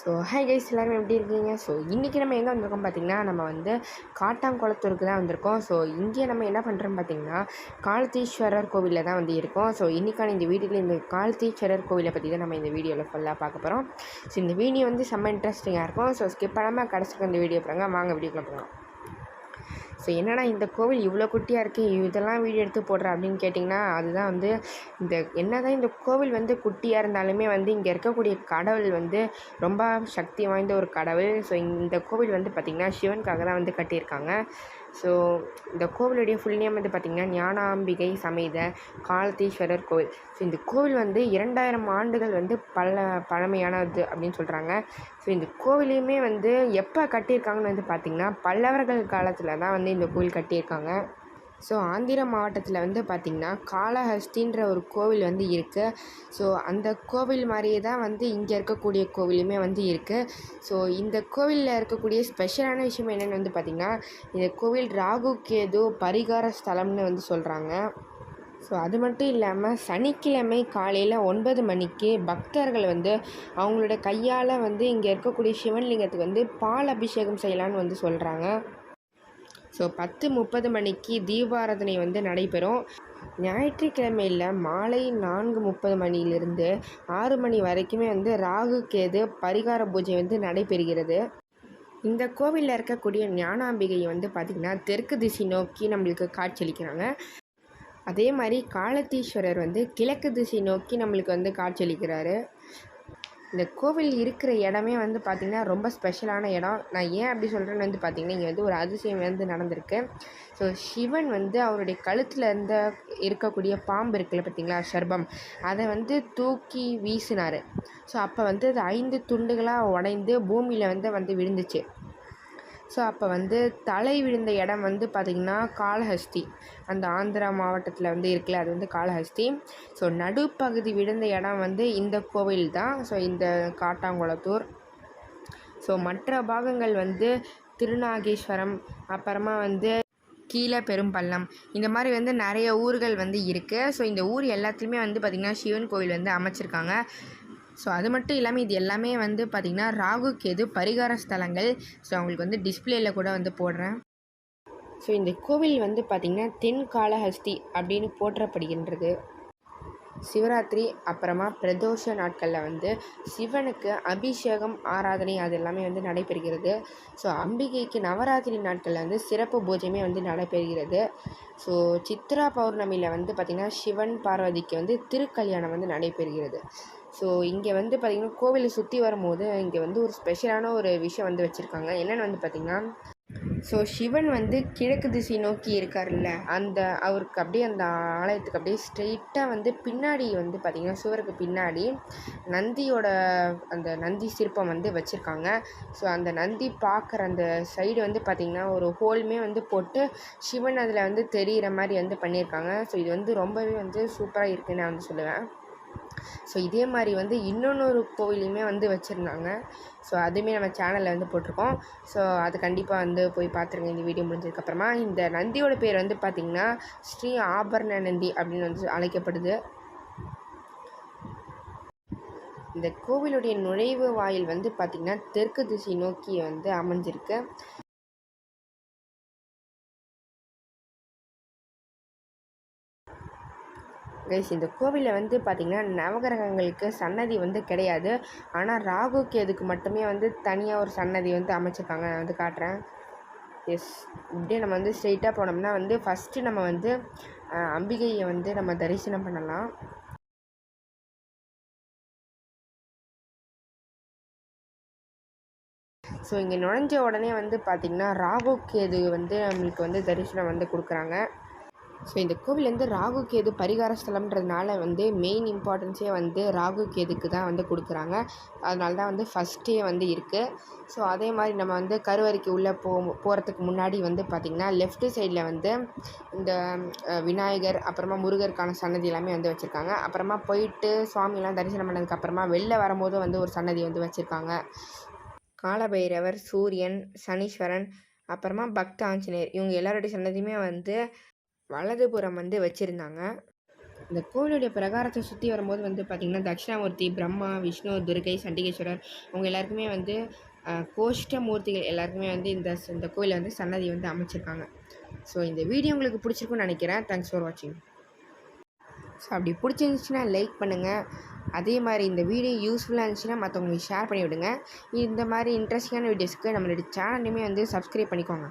So hi guys எல்லாரும் எப்படி இருக்கீங்க? ஸோ இன்றைக்கி நம்ம எங்கே வந்திருக்கோம் பார்த்தீங்கன்னா நம்ம வந்து காட்டாங்குளத்தூருக்கு தான் வந்திருக்கோம். ஸோ இங்கே நம்ம என்ன பண்ணுறோம் பார்த்தீங்கன்னா காலத்தீஸ்வரர் கோவிலில் தான் வந்து இருக்கோம். ஸோ இன்றைக்கான இந்த வீடியோவில் இந்த காலத்தீஸ்வரர் கோவிலை பற்றி தான் நம்ம இந்த வீடியோவில் ஃபுல்லாக பார்க்க போகிறோம் ஸோ இந்த வீடியோ வந்து செம்ம இன்ட்ரெஸ்டிங்காக இருக்கும். ஸோ ஸ்கிப் பண்ணாமல் கடைசிக்கு இந்த வீடியோ பாருங்க வாங்க வீடியோக்குள்ளே போகலாம். ஸோ என்னடா இந்த கோவில் இவ்வளோ குட்டியாக இருக்குது இதெல்லாம் வீடியோ எடுத்து போடுற அப்படின்னு கேட்டிங்கன்னா அதுதான் வந்து இந்த என்ன தான் இந்த கோவில் வந்து குட்டியாக இருந்தாலுமே வந்து இங்கே இருக்கக்கூடிய கடவுள் வந்து ரொம்ப சக்தி வாய்ந்த ஒரு கடவுள். ஸோ இந்த கோவில் வந்து பார்த்திங்கன்னா சிவனுக்காக தான் வந்து கட்டியிருக்காங்க. ஸோ இந்த கோவிலுடைய ஃபுல் நேம் வந்து பார்த்திங்கன்னா ஞானாம்பிகை சமேத காலத்தீஸ்வரர் கோவில். ஸோ இந்த கோவில் வந்து இரண்டாயிரம் ஆண்டுகள் வந்து பல பழமையானது அப்படின்னு சொல்கிறாங்க ஸோ இந்த கோவிலையுமே வந்து எப்போ கட்டியிருக்காங்கன்னு வந்து பார்த்திங்கன்னா பல்லவர்கள் காலத்தில் தான் வந்து இந்த கோவில் கட்டியிருக்காங்க. ஸோ ஆந்திர மாவட்டத்தில் வந்து பார்த்திங்கன்னா காளஹஸ்தின்ற ஒரு கோவில் வந்து இருக்குது ஸோ அந்த கோவில் மாதிரியே தான் வந்து இங்கே இருக்கக்கூடிய கோவிலுமே வந்து இருக்குது ஸோ இந்த கோவிலில் இருக்கக்கூடிய ஸ்பெஷலான விஷயம் என்னென்னு வந்து பார்த்திங்கன்னா இந்த கோவில் ராகு கேது பரிகார ஸ்தலம்னு வந்து சொல்கிறாங்க ஸோ அது மட்டும் இல்லாமல் சனிக்கிழமை காலையில் ஒன்பது மணிக்கு பக்தர்கள் வந்து அவங்களோட கையால் வந்து இங்கே இருக்கக்கூடிய சிவன்லிங்கத்துக்கு வந்து பால் அபிஷேகம் செய்யலான்னு வந்து சொல்கிறாங்க ஸோ பத்து முப்பது மணிக்கு தீபாராதனை வந்து நடைபெறும். ஞாயிற்றுக்கிழமையில் மாலை நான்கு முப்பது மணியிலிருந்து ஆறு மணி வரைக்குமே வந்து ராகு கேது பரிகார பூஜை வந்து நடைபெறுகிறது. இந்த கோவிலில் இருக்கக்கூடிய ஞானாம்பிகை வந்து பார்த்திங்கன்னா தெற்கு திசை நோக்கி நம்மளுக்கு காட்சியளிக்கிறாங்க. அதே மாதிரி காலத்தீஸ்வரர் வந்து கிழக்கு திசை நோக்கி நம்மளுக்கு வந்து காட்சியளிக்கிறாரு. இந்த கோவில் இருக்கிற இடமே வந்து பார்த்திங்கன்னா ரொம்ப ஸ்பெஷலான இடம். நான் ஏன் அப்படி சொல்கிறேன்னு வந்து பார்த்திங்கன்னா இங்கே வந்து ஒரு அதிசயம் வந்து நடந்திருக்கு. ஸோ சிவன் வந்து அவருடைய கழுத்தில் இருந்த இருக்கக்கூடிய பாம்பு இருக்குல்ல பார்த்தீங்களா சர்பம் அதை வந்து தூக்கி வீசினார். ஸோ அப்போ வந்து அது ஐந்து துண்டுகளாக உடைந்து பூமியில் வந்து வந்து விழுந்துச்சு. ஸோ அப்போ வந்து தலை விழுந்த இடம் வந்து பார்த்திங்கன்னா காளஹஸ்தி. அந்த ஆந்திரா மாவட்டத்தில் வந்து இருக்குல்ல அது வந்து காளஹஸ்தி. ஸோ நடுப்பகுதி விழுந்த இடம் வந்து இந்த கோவில் தான். ஸோ இந்த காட்டாங்குளத்தூர். ஸோ மற்ற பாகங்கள் வந்து திருநாகேஸ்வரம் அப்புறமா வந்து கீழே பெரும்பள்ளம். இந்த மாதிரி வந்து நிறைய ஊர்கள் வந்து இருக்குது ஸோ இந்த ஊர் எல்லாத்துலேயுமே வந்து பார்த்திங்கன்னா சிவன் கோவில் வந்து அமைச்சிருக்காங்க. ஸோ அது மட்டும் இல்லாமல் இது எல்லாமே வந்து பார்த்திங்கன்னா ராகு கேது பரிகார ஸ்தலங்கள். ஸோ அவங்களுக்கு வந்து டிஸ்பிளேயில் கூட வந்து போடுறேன். ஸோ இந்த கோவில் வந்து பார்த்திங்கன்னா தென்காளஹஸ்தி அப்படின்னு போற்றப்படுகின்றது. சிவராத்திரி அப்புறமா பிரதோஷ நாட்களில் வந்து சிவனுக்கு அபிஷேகம் ஆராதனை அது எல்லாமே வந்து நடைபெறுகிறது. ஸோ அம்பிகைக்கு நவராத்திரி நாட்களில் வந்து சிறப்பு பூஜையுமே வந்து நடைபெறுகிறது. ஸோ சித்ரா பௌர்ணமியில் வந்து பார்த்திங்கன்னா சிவன் பார்வதிக்கு வந்து திருக்கல்யாணம் வந்து நடைபெறுகிறது. ஸோ இங்கே வந்து பார்த்திங்கன்னா கோவிலை சுற்றி வரும்போது இங்கே வந்து ஒரு ஸ்பெஷலான ஒரு விஷயம் வந்து வச்சுருக்காங்க. என்னென்னு வந்து பார்த்திங்கன்னா ஸோ சிவன் வந்து கிழக்கு திசை நோக்கி இருக்கார்ல அந்த அவருக்கு அப்படியே அந்த ஆலயத்துக்கு அப்படியே ஸ்ட்ரெயிட்டாக வந்து பின்னாடி வந்து பார்த்திங்கன்னா சுவருக்கு பின்னாடி நந்தியோட அந்த நந்தி சிற்பம் வந்து வச்சுருக்காங்க. ஸோ அந்த நந்தி பார்க்குற அந்த சைடு வந்து பார்த்திங்கன்னா ஒரு ஹோல்மே வந்து போட்டு சிவன் அதில் வந்து தெரிகிற மாதிரி வந்து பண்ணியிருக்காங்க ஸோ இது வந்து ரொம்பவே வந்து சூப்பராக இருக்குதுன்னு நான் வந்து சொல்லுவேன். ஸோ இதே மாதிரி வந்து இன்னொன்று கோவிலையுமே வந்து வச்சுருந்தாங்க. ஸோ அதுவுமே நம்ம சேனலில் வந்து போட்டிருக்கோம். ஸோ அது கண்டிப்பாக வந்து போய் பார்த்துருங்க இந்த வீடியோ முடிஞ்சதுக்கப்புறமா. இந்த நந்தியோட பேர் வந்து பார்த்திங்கன்னா ஸ்ரீ ஆபரண நந்தி அப்படின்னு வந்து அழைக்கப்படுது. இந்த கோவிலுடைய நுழைவு வாயில் வந்து பார்த்திங்கன்னா தெற்கு திசை நோக்கி வந்து அமைஞ்சிருக்கு. கைஸ் இந்த கோவிலில் வந்து பார்த்திங்கன்னா நவகிரகங்களுக்கு சன்னதி வந்து கிடையாது. ஆனால் ராகு கேதுக்கு மட்டுமே வந்து தனியாக ஒரு சன்னதி வந்து அமைச்சிருக்காங்க. நான் வந்து காட்டுறேன். எஸ் இப்படியே நம்ம வந்து ஸ்ட்ரெயிட்டாக போனோம்னா வந்து ஃபஸ்ட்டு நம்ம வந்து அம்பிகையை வந்து நம்ம தரிசனம் பண்ணலாம். ஸோ இங்கே நுழைஞ்ச உடனே வந்து பார்த்திங்கன்னா ராகு கேது வந்து நம்மளுக்கு வந்து தரிசனம் வந்து கொடுக்குறாங்க. ஸோ இந்த கோவில் வந்து ராகு கேது பரிகார ஸ்தலம்ன்றதுனால வந்து மெயின் இம்பார்ட்டன்ஸே வந்து ராகு கேதுக்கு தான் வந்து கொடுக்குறாங்க. அதனால தான் வந்து ஃபஸ்ட்டே வந்து இருக்குது ஸோ அதே மாதிரி நம்ம வந்து கருவறைக்கு உள்ளே போ போகிறதுக்கு முன்னாடி வந்து பார்த்திங்கன்னா லெஃப்ட்டு சைடில் வந்து இந்த விநாயகர் அப்புறமா முருகருக்கான சன்னதி எல்லாமே வந்து வச்சுருக்காங்க. அப்புறமா போயிட்டு சுவாமியெல்லாம் தரிசனம் பண்ணதுக்கப்புறமா வெளில வரும்போது வந்து ஒரு சன்னதி வந்து வச்சுருக்காங்க. காலபைரவர் சூரியன் சனீஸ்வரன் அப்புறமா பக்த ஆஞ்சநேயர் இவங்க எல்லாருடைய சன்னதியுமே வந்து வலதுபுறம் வந்து வச்சுருந்தாங்க. இந்த கோவிலுடைய பிரகாரத்தை சுற்றி வரும்போது வந்து பார்த்திங்கன்னா தட்சிணாமூர்த்தி பிரம்மா விஷ்ணு துர்கை சண்டிகேஸ்வரர் அவங்க எல்லாருக்குமே வந்து கோஷ்ட மூர்த்திகள் எல்லாருக்குமே வந்து இந்த இந்த கோயிலில் வந்து சன்னதி வந்து அமைச்சிருக்காங்க. ஸோ இந்த வீடியோ உங்களுக்கு பிடிச்சிருக்குன்னு நினைக்கிறேன். தேங்க்ஸ் ஃபார் வாட்சிங் ஸோ அப்படி பிடிச்சிருந்துச்சுன்னா லைக் பண்ணுங்கள் அதே மாதிரி இந்த வீடியோ யூஸ்ஃபுல்லாக இருந்துச்சுன்னா மற்றவங்களுக்கு ஷேர் பண்ணிவிடுங்க இந்த மாதிரி இன்ட்ரெஸ்டிங்கான வீடியோஸ்க்கு நம்மளுடைய சேனலையுமே வந்து சப்ஸ்கிரைப் பண்ணிக்கோங்க.